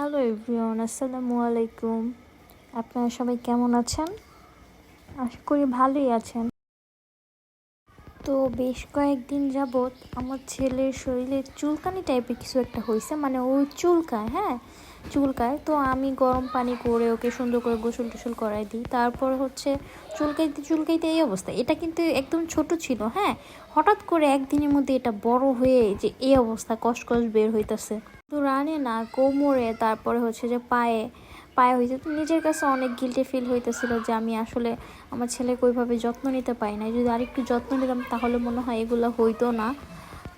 Hello everyone আসসালামু আলাইকুম আপনারা সবাই কেমন আছেন? আশা করি ভালোই আছেন। তো বেশ কয়েকদিন যাবৎ আমার ছেলের শরীরে চুলকানি টাইপের কিছু একটা হয়েছে মানে ও চুলকায় হ্যাঁ? চুলকায়। তো আমি গরম পানি করে ওকে সুন্দর করে গোসল টোসল করাই দিই। তারপর হচ্ছে চুলকাইতে চুলকাইতে এই অবস্থা। এটা কিন্তু একদম ছোট ছিল হ্যাঁ? হঠাৎ করে একদিনের মধ্যে এটা বড় হয়ে যে এই অবস্থা, কসকস বের হইতাছে। রানে না, কোমরে, তারপরে হচ্ছে যে পায়ে পায়ে হইতে তো নিজের কাছে অনেক গিল্টি ফিল হইতেছিল যে আমি আসলে আমার ছেলেকে ওইভাবে যত্ন নিতে পারি না যদি আরেকটু যত্ন নিতাম তাহলে মনে হয় এগুলো হইতো না।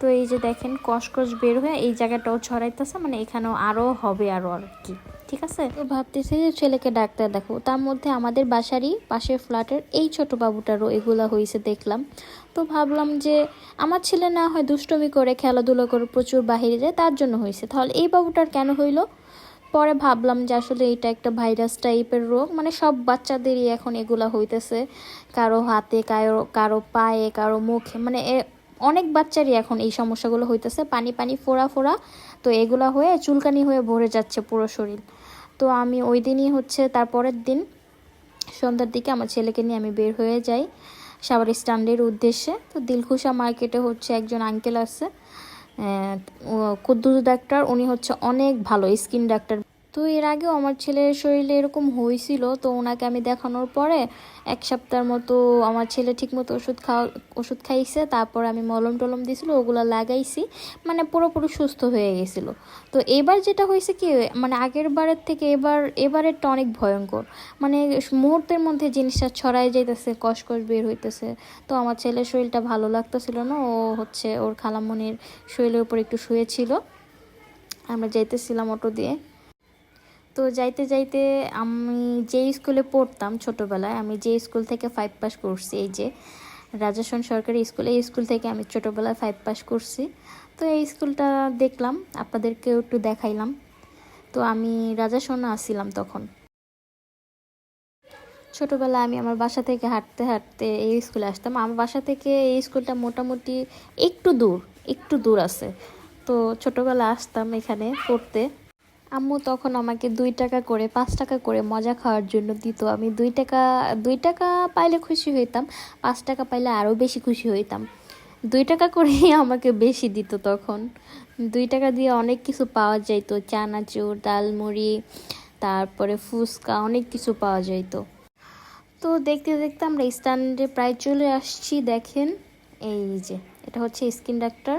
তো এই যে দেখেন, কসকস বের হয়ে এই জায়গাটাও ছড়াইতেছে মানে এখানেও আরও হবে আরও আর কি। ঠিক আছে? তো ভাবতেছি যে ছেলেকে ডাক্তার দেখো তার মধ্যে আমাদের বাসারই পাশের ফ্ল্যাটের এই ছোট বাবুটারও এগুলা হয়েছে দেখলাম। তো ভাবলাম যে আমার ছেলে না হয় দুষ্টমি করে খেলাধুলা করে প্রচুর বাহিরে যায়, তার জন্য হয়েছে তাহলে এই বাবুটার কেন হইল? পরে ভাবলাম যে আসলে এটা একটা ভাইরাস টাইপের রোগ। মানে সব বাচ্চাদেরই এখন এগুলা হইতেছে। কারও হাতে, কারও কারও পায়ে, কারও মুখে। মানে অনেক বাচ্চারই এখন এই সমস্যাগুলো হইতেছে। পানি পানি, ফোড়া ফোড়া। তো এগুলো হয়ে চুলকানি হয়ে ভরে যাচ্ছে পুরো শরীর। তো আমি ওই দিনই হচ্ছে তারপরের দিন সন্ধ্যার দিকে আমার ছেলেকে নিয়ে আমি বের হয়ে যাই সাবার স্ট্যান্ডের উদ্দেশ্যে। তো দিলখুশা মার্কেটে হচ্ছে একজন আঙ্কেল আছে কুদ্দুস ডাক্তার। উনি হচ্ছে অনেক ভালো, স্কিন ডাক্তার তো এর আগেও আমার ছেলের শরীরে এরকম হয়েছিল, তো ওনাকে আমি দেখানোর পরে এক সপ্তাহের মতো আমার ছেলে ঠিকমতো ওষুধ খাওয়া, ওষুধ খাইছে, তারপর আমি মলম টলম দিয়েছিল ওগুলো লাগাইছি মানে পুরোপুরি সুস্থ হয়ে গেছিল। তো এবার যেটা হয়েছে কি মানে আগের বারের থেকে এবার, এবারেরটা অনেক ভয়ঙ্কর। মানে মুহূর্তের মধ্যে জিনিসটা ছড়াই যাইতেছে কসকস বের হইতেছে। তো আমার ছেলের শরীরটা ভালো লাগতেছিল না, ও হচ্ছে ওর খালামনির শরীরের উপর একটু শুয়েছিল। আমরা যাইতেছিলাম অটো দিয়ে। তো যাইতে যাইতে আমি যে স্কুলে পড়তাম ছোটোবেলায়, আমি যে স্কুল থেকে ফাইভ পাস করছি, এই যে রাজাসন সরকারি স্কুল এই স্কুল থেকে আমি ছোটোবেলায় ফাইভ পাস করছি। তো এই স্কুলটা দেখলাম, আপনাদেরকেও একটু দেখাইলাম। তো আমি রাজাসনে আসছিলাম তখন। ছোটোবেলায় আমি আমার বাসা থেকে হাঁটতে হাঁটতে এই স্কুলে আসতাম। আমার বাসা থেকে এই স্কুলটা মোটামুটি একটু দূর একটু দূর আছে। তো ছোটোবেলা আসতাম এখানে পড়তে। আম্মু তখন আমাকে দুই টাকা করে, পাঁচ টাকা করে মজা খাওয়ার জন্য দিত। আমি দুই টাকা দুই টাকা পাইলে খুশি হইতাম, পাঁচ টাকা পাইলে আরও বেশি খুশি হইতাম। দুই টাকা করেই আমাকে বেশি দিত তখন। দুই টাকা দিয়ে অনেক কিছু পাওয়া যাইত, চানাচুর, ডালমুড়ি, তারপরে ফুচকা, অনেক কিছু পাওয়া যাইতো। তো দেখতে দেখতে আমরা স্ট্যান্ডে প্রায় চলে আসছি, দেখেন। এই যে, এটা হচ্ছে স্কিন ডাক্তার।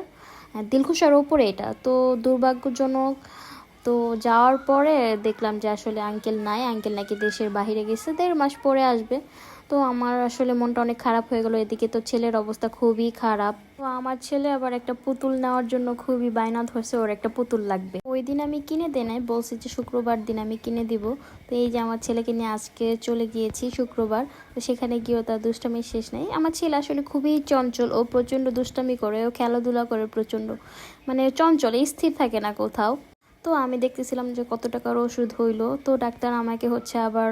দিলখুশার ওপরে এটা। তো দুর্ভাগ্যজনক তো যাওয়ার পরে দেখলাম যে আসলে আঙ্কেল নাই আঙ্কেল নাকি দেশের বাইরে গেছে, দেড় মাস পরে আসবে। তো আমার আসলে মনটা অনেক খারাপ হয়ে গেলো, এদিকে তো ছেলের অবস্থা খুবই খারাপ। তো আমার ছেলে আবার একটা পুতুল নেওয়ার জন্য খুবই বায়না ধরছে ওর একটা পুতুল লাগবে। ওই দিন আমি কিনে দেই নাই, বলছি যে শুক্রবার দিন আমি কিনে দিব। তো এই যে আমার ছেলেকে নিয়ে আজকে চলে গিয়েছি শুক্রবার, তো সেখানে গিয়েও তার দুষ্টামির শেষ নেই। আমার ছেলে আসলে খুবই চঞ্চল, ও প্রচণ্ড দুষ্টামি করে, ও খেলাধুলা করে প্রচণ্ড। মানে চঞ্চল, স্থির থাকে না কোথাও। তো আমি দেখতেছিলাম যে কত টাকার ওষুধ হইল। তো ডাক্তার আমাকে হচ্ছে আবার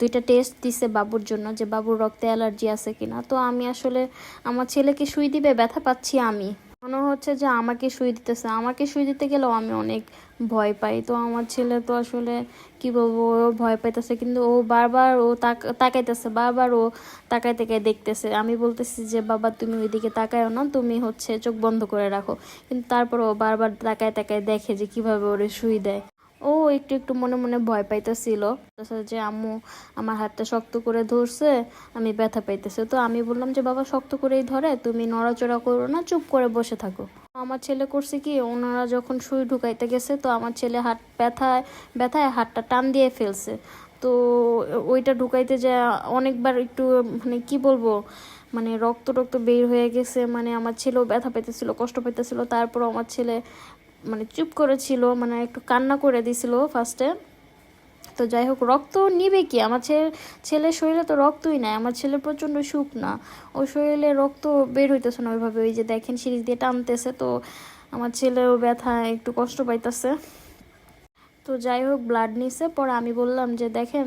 দুইটা টেস্ট দিছে বাবুর জন্য যে বাবুর রক্তে অ্যালার্জি আছে কিনা। তো আমি আসলে, আমার ছেলেকে শুই দিবে, ব্যথা পাচ্ছি আমি। মনে হচ্ছে যে আমাকে শুই দিতেছে। আমাকে শুই দিতে গেলেও আমি অনেক ভয় পাই। তো আমার ছেলে তো আসলে কি বলব, ও ভয় পাইতেছে। কিন্তু ও বারবার ও তাক- তাকাইতেছে, বারবার ও তাকাই তাকায় দেখতেছে। আমি বলতেছি যে, বাবা, তুমি ওইদিকে তাকায়ও না, তুমি হচ্ছে চোখ বন্ধ করে রাখো। কিন্তু তারপর ও বারবার তাকায় তাকায় দেখে যে কীভাবে ওরে শুই দেয়। ও একটু একটু মনে মনে ভয় পাইতেছিল। যে আম্মু আমার হাতটা শক্ত করে ধরছে, আমি ব্যথা পাইতেছে। তো আমি বললাম যে, বাবা, শক্ত করেই ধরে, তুমি নড়াচড়া করো না, চুপ করে বসে থাকো। আমার ছেলে করছে কি, ওনারা যখন শুয়ে ঢুকাইতে গেছে, তো আমার ছেলে হাত ব্যথায় ব্যথায় হাতটা টান দিয়ে ফেলছে। তো ওইটা ঢুকাইতে যা অনেকবার একটু মানে কি বলব মানে রক্ত টক্ত বের হয়ে গেছে মানে আমার ছেলেও ব্যথা পেতেছিল কষ্ট পেতেছিল তারপর আমার ছেলে মানে চুপ করেছিল মানে একটু কান্না করে দিছিল ফার্স্টে তো যাই হোক, রক্ত নিবে কি? আমার ছেলে ছেলের শরীরে তো রক্তই নাই, আমার ছেলে প্রচণ্ড সুখ না। ও শরীরে রক্ত বের হইতেছে না ওইভাবে, ওই যে দেখেন সিরিজ দিয়ে টানতেছে, তো আমার ছেলেও ব্যথা, একটু কষ্ট পাইতেছে। তো যাই হোক ব্লাড নিছে। পরে আমি বললাম যে, দেখেন,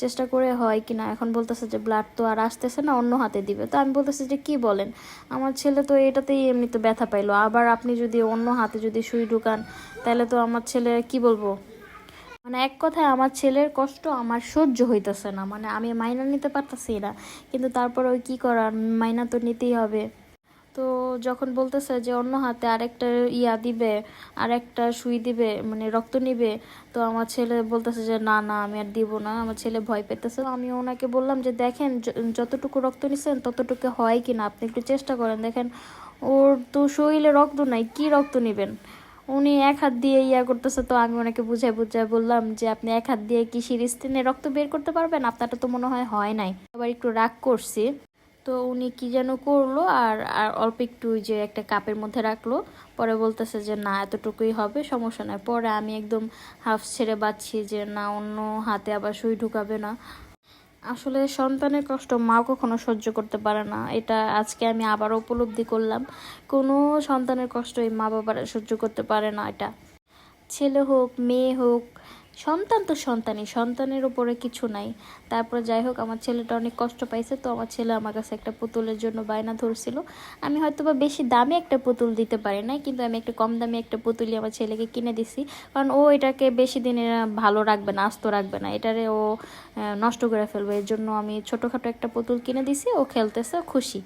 চেষ্টা করে হয় কি না এখন বলতেছে যে ব্লাড তো আর আসতেছে না, অন্য হাতে দিবে। তো আমি বলতেছি যে, কি বলেন? আমার ছেলে তো এটাতেই এমনি তো ব্যথা পাইলো। আবার আপনি যদি অন্য হাতে যদি সুই ঢুকান, তাহলে তো আমার ছেলে, কি বলব? মানে এক কথায়, আমার ছেলের কষ্ট আমার সহ্য হইতেছে না। মানে আমি মাইনা নিতে পারতেছি না। কিন্তু তারপরে ওই কী করার? মাইনা তো নিতেই হবে। তো যখন বলতেছে যে অন্য হাতে আরেকটা ইয়া দিবে, আরেকটা সুই দিবে মানে রক্ত নিবে, তো আমার ছেলে বলতেছে যে না না, আমি আর দিব না, আমার ছেলে ভয় পেতেছে। আমি ওনাকে বললাম যে দেখেন যতটুকু রক্ত নিছেন, ততটুকু হয় কি না আপনি একটু চেষ্টা করেন। দেখেন, ওর তো শরীরে রক্ত নাই, কি রক্ত নেবেন? উনি এক হাত দিয়ে ইয়া করতেছে, তো আমি ওনাকে বুঝাই বুঝাই বললাম যে আপনি এক হাত দিয়ে কি সিরিজ রক্ত বের করতে পারবেন? আপনারটা তো মনে হয় হয় নাই। আবার একটু রাগ করছি। তো উনি কি যেন করল আর আর অল্প একটু যে একটা কাপের মধ্যে রাখল। পরে বলতেছে যে, না, এতটুকুই হবে, সমস্যা নয় পরে আমি একদম হাফ ছেড়ে বাঁচছি যে, না, অন্য হাতে আবার সুই ঢুকাবে না। আসলে সন্তানের কষ্ট মা কখনো সহ্য করতে পারে না। এটা আজকে আমি আবারও উপলব্ধি করলাম। কোনো সন্তানের কষ্ট এই মা বাবারা সহ্য করতে পারে না এটা। ছেলে হোক, মেয়ে হোক সন্তান তো সন্তানই, সন্তানের উপরে কিছু নাই। তারপর যাই হোক, আমার ছেলেটা অনেক কষ্ট পাইছে, তো আমার ছেলে আমার কাছে একটা পুতুলের জন্য বায়না ধরছিল। আমি হয়তো বা বেশি দামি একটা পুতুল দিতে পারি না কিন্তু আমি একটা কম দামি একটা পুতুলই আমার ছেলেকে কিনে দিছি। কারণ ও এটাকে বেশি দিনে ভালো রাখবে না, আস্ত রাখবে না। এটারে ও নষ্ট করে ফেলবে। এর জন্য আমি ছোটোখাটো একটা পুতুল কিনে দিছি, ও খেলতেছে খুশি।